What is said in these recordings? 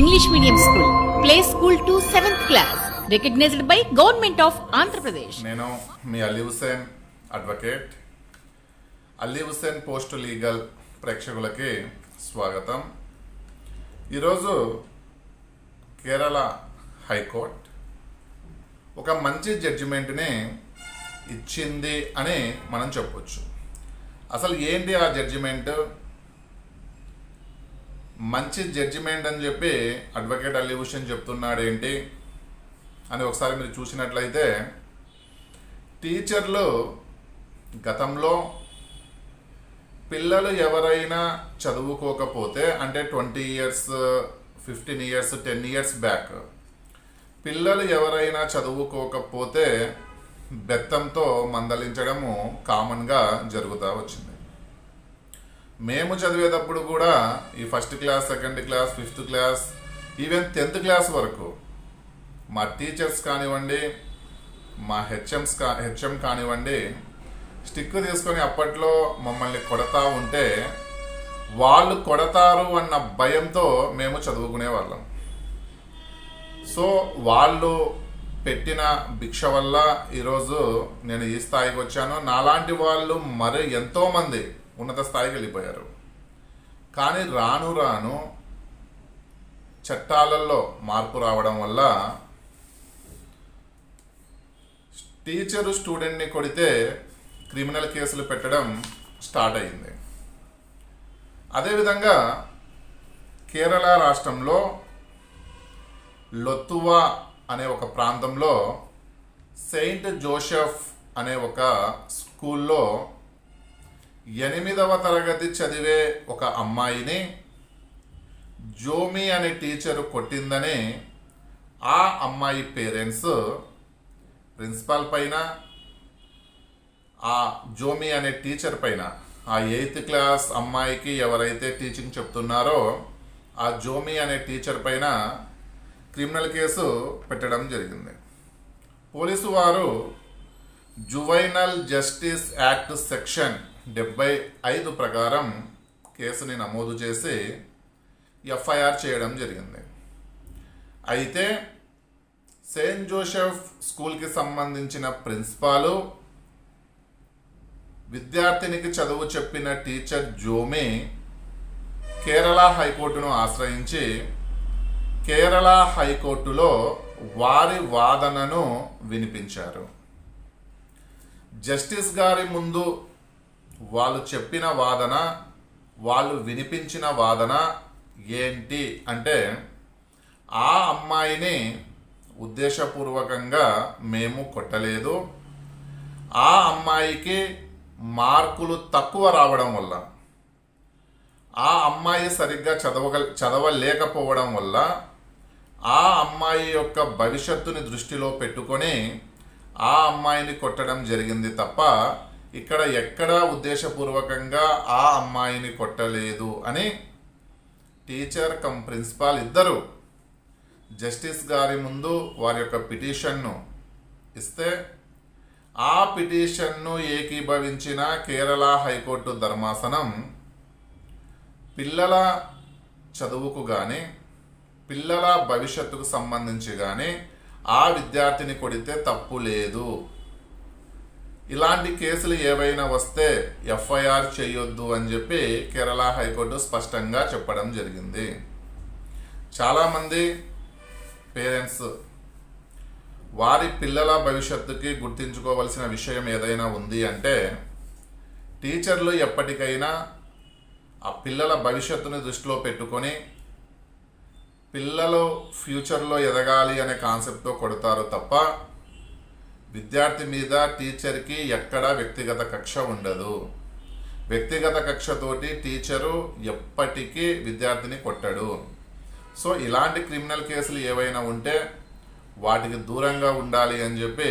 English medium school play school to seventh class recognised by government of Andhra Pradesh నేను మీ Ali Hussain advocate Ali Hussain post legal ప్రేక్షకులకి స్వాగతం. ఈరోజు Kerala high court ఒక మంచి జడ్జిమెంట్ని ఇచ్చింది అని మనం చెప్పొచ్చు. అసలు ఏంటి ఆ జడ్జిమెంట్? మంచి జడ్జిమెంట్ అని చెప్పి అడ్వకేట్ అలీ హుషన్ చెప్తున్నాడు ఏంటి అని ఒకసారి మీరు చూసినట్లయితే టీచర్లు గతంలో పిల్లలు ఎవరైనా చదువుకోకపోతే అంటే twenty years fifteen years ten years back పిల్లలు ఎవరైనా చదువుకోకపోతే బెత్తంతో మందలించడము కామన్గా జరుగుతూ వచ్చింది. మేము చదివేటప్పుడు కూడా ఈ first class second class fifth class even tenth class వరకు మా టీచర్స్ కానివ్వండి మా హెచ్ఎంస్ కా హెచ్ఎం కానివ్వండి స్టిక్ తీసుకొని అప్పట్లో మమ్మల్ని కొడతా ఉంటే వాళ్ళు కొడతారు అన్న భయంతో మేము చదువుకునే వాళ్ళం. సో వాళ్ళు పెట్టిన భిక్ష వల్ల ఈరోజు నేను ఈ స్థాయికి వచ్చాను. నాలాంటి వాళ్ళు మరి ఎంతోమంది ఉన్నత స్థాయికి వెళ్ళిపోయారు. కానీ రాను రాను చట్టాలలో మార్పు రావడం వల్ల టీచరు స్టూడెంట్ని కొడితే క్రిమినల్ కేసులు పెట్టడం స్టార్ట్ అయింది. అదేవిధంగా కేరళ రాష్ట్రంలో లొత్తువా అనే ఒక ప్రాంతంలో సెయింట్ జోసెఫ్ అనే ఒక స్కూల్లో ఎనిమిదవ తరగతి చదివే ఒక అమ్మాయిని జోమి అనే టీచరు కొట్టిందని ఆ అమ్మాయి పేరెంట్స్ ప్రిన్సిపాల్ పైన ఆ జోమి అనే టీచర్ పైన ఆ ఎయిత్ క్లాస్ అమ్మాయికి ఎవరైతే టీచింగ్ చెప్తున్నారో ఆ జోమి అనే టీచర్ పైన క్రిమినల్ కేసు పెట్టడం జరిగింది. పోలీసు వారు జువైనల్ జస్టిస్ యాక్ట్ సెక్షన్ డెబ్బై ఐదు ప్రకారం కేసుని నమోదు చేసి ఎఫ్ఐఆర్ చేయడం జరిగింది. అయితే సెయింట్ జోసెఫ్ స్కూల్కి సంబంధించిన ప్రిన్సిపాలు విద్యార్థినికి చదువు చెప్పిన టీచర్ జోమి కేరళ హైకోర్టును ఆశ్రయించి కేరళ హైకోర్టులో వారి వాదనను వినిపించారు. జస్టిస్ గారి ముందు వాళ్ళు చెప్పిన వాదన వాళ్ళు వినిపించిన వాదన ఏంటి అంటే ఆ అమ్మాయిని ఉద్దేశపూర్వకంగా మేము కొట్టలేదు. ఆ అమ్మాయికి మార్కులు తక్కువ రావడం వల్ల ఆ అమ్మాయి సరిగ్గా చదవగ చదవలేకపోవడం వల్ల ఆ అమ్మాయి యొక్క భవిష్యత్తుని దృష్టిలో పెట్టుకొని ఆ అమ్మాయిని కొట్టడం జరిగింది తప్ప ఇక్కడ ఎక్కడా ఉద్దేశపూర్వకంగా ఆ అమ్మాయిని కొట్టలేదు అని టీచర్ కమ్ ప్రిన్సిపాల్ ఇద్దరు జస్టిస్ గారి ముందు వారి యొక్క పిటిషన్ను ఇస్తే ఆ పిటిషన్ను ఏకీభవించిన కేరళ హైకోర్టు ధర్మాసనం పిల్లల చదువుకు కానీ పిల్లల భవిష్యత్తుకు సంబంధించి కానీ ఆ విద్యార్థిని కొడితే తప్పు లేదు. ఇలాంటి కేసులు ఏవైనా వస్తే ఎఫ్ఐఆర్ చేయొద్దు అని చెప్పి కేరళ హైకోర్టు స్పష్టంగా చెప్పడం జరిగింది. చాలామంది పేరెంట్స్ వారి పిల్లల భవిష్యత్తుకి గుర్తించుకోవలసిన విషయం ఏదైనా ఉంది అంటే టీచర్లు ఎప్పటికైనా ఆ పిల్లల భవిష్యత్తుని దృష్టిలో పెట్టుకొని పిల్లలు ఫ్యూచర్లో ఎదగాలి అనే కాన్సెప్ట్తో కొడతారు తప్ప విద్యార్థి మీద టీచర్కి ఎక్కడా వ్యక్తిగత కక్ష ఉండదు. వ్యక్తిగత కక్షతోటి టీచరు ఎప్పటికీ విద్యార్థిని కొట్టడు. సో ఇలాంటి క్రిమినల్ కేసులు ఏవైనా ఉంటే వాటికి దూరంగా ఉండాలి అని చెప్పి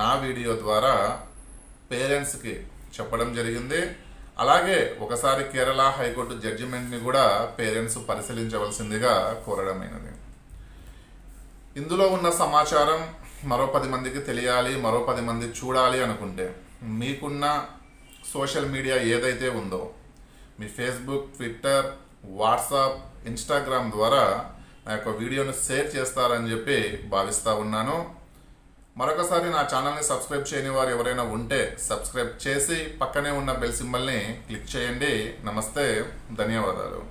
నా వీడియో ద్వారా పేరెంట్స్కి చెప్పడం జరిగింది. అలాగే ఒకసారి కేరళ హైకోర్టు జడ్జిమెంట్ని కూడా పేరెంట్స్ పరిశీలించవలసిందిగా కోరడమైనది. ఇందులో ఉన్న సమాచారం మరో పది మందికి తెలియాలి మరో పది మంది చూడాలి అనుకుంటే మీకున్న సోషల్ మీడియా ఏదైతే ఉందో మీ ఫేస్బుక్ ట్విట్టర్ వాట్సాప్ ఇన్స్టాగ్రామ్ ద్వారా నా యొక్క వీడియోను షేర్ చేస్తారని చెప్పి భావిస్తూ ఉన్నాను. మరొకసారి నా ఛానల్ని సబ్స్క్రైబ్ చేయని వారు ఎవరైనా ఉంటే సబ్స్క్రైబ్ చేసి పక్కనే ఉన్న బెల్ సింబల్ని క్లిక్ చేయండి. నమస్తే ధన్యవాదాలు.